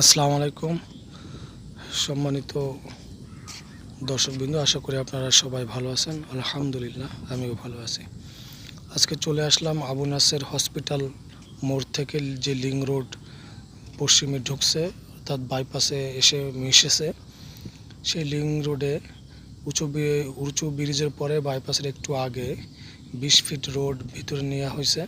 আসসালামু আলাইকুম। সম্মানিত দর্শকবৃন্দ, আশা করি আপনারা সবাই ভালো আছেন। আলহামদুলিল্লাহ, আমিও ভালো আছি। আজকে চলে আসলাম আবু নাসের হসপিটাল মোড় থেকে যে লিং রোড পশ্চিমে ঢুকছে, অর্থাৎ বাইপাসে এসে মিশেছে। সেই লিং রোডে উঁচু উঁচু ব্রিজের পরে বাইপাসের একটু আগে বিশ ফিট রোড ভিতরে নেওয়া হয়েছে।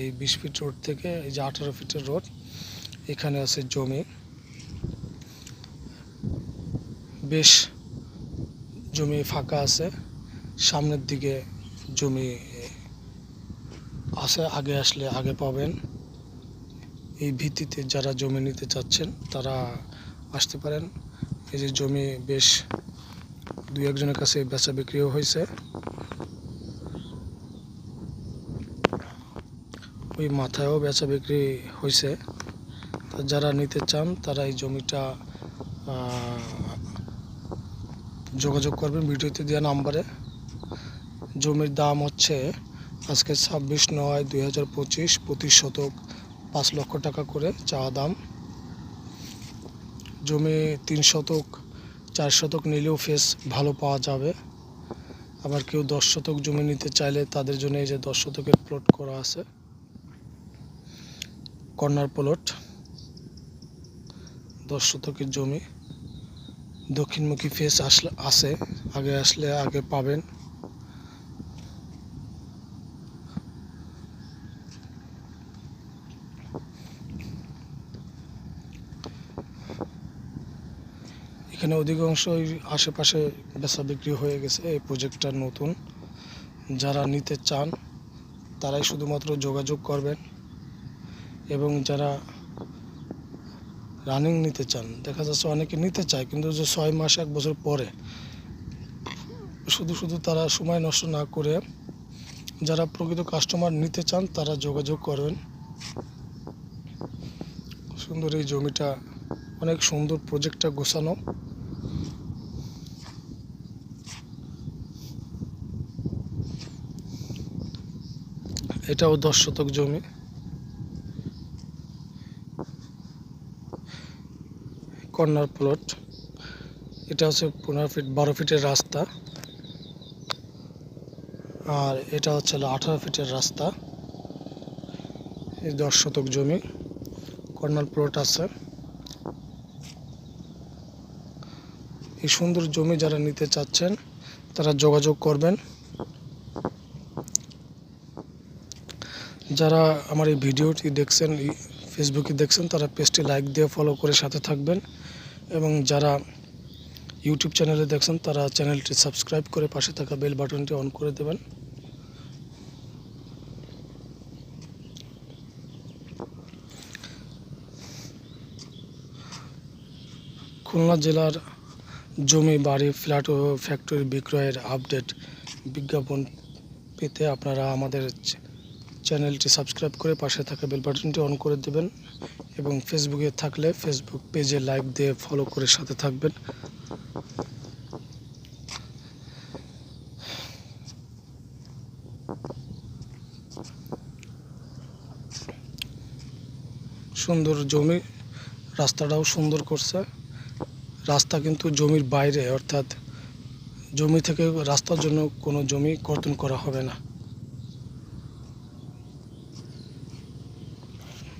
এই বিশ ফিট রোড থেকে, এই যে আঠারো ফিটের রোড, এখানে আছে জমি। বেশ জমি ফাঁকা আছে। সামনের দিকে জমি আছে, আগে আসলে আগে পাবেন। এই ভিত্তিতে যারা জমি নিতে চাচ্ছেন, তারা আসতে পারেন। এই যে জমি বেশ দুই একজনের কাছে বেচা বিক্রিও হয়েছে। ওই মাথায়ও বেচা বিক্রি হয়েছে। যারা নিতে চান, তারা এই জমিটা যোগাযোগ করবেন ভিডিওতে দেওয়া নাম্বারে। জমির দাম হচ্ছে আজকে ছাব্বিশ নয় দুই হাজার পঁচিশ, প্রতি শতক পাঁচ লক্ষ টাকা করে চাওয়া দাম। জমি তিন শতক, চার শতক নিলেও ফেস ভালো পাওয়া যাবে। আবার কেউ দশ শতক জমি নিতে চাইলে তাদের জন্য এই যে দশ শতকের প্লট করা আছে। কর্নার প্লট দশ শতকের জমি। দক্ষিণমুখী ফেস আসলে, আছে। আগে আসলে আগে পাবেন। এখানে অধিকাংশই আশেপাশে বেচা বিক্রি হয়ে গেছে। এই প্রজেক্টটা নতুন। যারা নিতে চান, তারাই শুধুমাত্র যোগাযোগ করবেন। এবং যারা রানিং নিতে চান, দেখা যাচ্ছে অনেকে নিতে চায়, কিন্তু যে ছয় মাস, এক বছর পরে শুধু শুধু তারা সময় নষ্ট না করে যারা প্রকৃত কাস্টমার নিতে চান, তারা যোগাযোগ করবেন। সুন্দর এই জমিটা, অনেক সুন্দর প্রজেক্টটা গোছানো। এটাও দশ শতক জমি। Corner plot. এটা হচ্ছে পনেরো ফিট, বারো ফিটের রাস্তা। আর এটা হচ্ছে আঠারো ফিটের রাস্তা। এই দশ শতক জমি। কর্নার প্লট আছে। এই সুন্দর জমি যারা নিতে চাচ্ছেন, তারা যোগাযোগ করবেন। যারা আমার এই ভিডিওটি দেখছেন ফেসবুকে দেখছেন, তারা পেজটি লাইক দিয়ে ফলো করে সাথে থাকবেন। এবং যারা ইউটিউব চ্যানেলে দেখছেন, তারা চ্যানেলটি সাবস্ক্রাইব করে পাশে থাকা বেল বাটনটি অন করে দেবেন। খুলনা জেলার জমি, বাড়ি ফ্ল্যাট ও ফ্যাক্টরি বিক্রয়ের আপডেট বিজ্ঞাপন পেতে আপনারা আমাদের চ্যানেলটি সাবস্ক্রাইব করে পাশে থাকা বেল বাটনটি অন করে দেবেন এবং ফেসবুকে থাকলে ফেসবুক পেজে লাইক দিয়ে ফলো করে সাথে থাকবেন। সুন্দর জমি, রাস্তাটাও সুন্দর করছে। রাস্তা কিন্তু জমির বাইরে, অর্থাৎ জমি থেকে রাস্তার জন্য কোনো জমি কর্তন করা হবে না।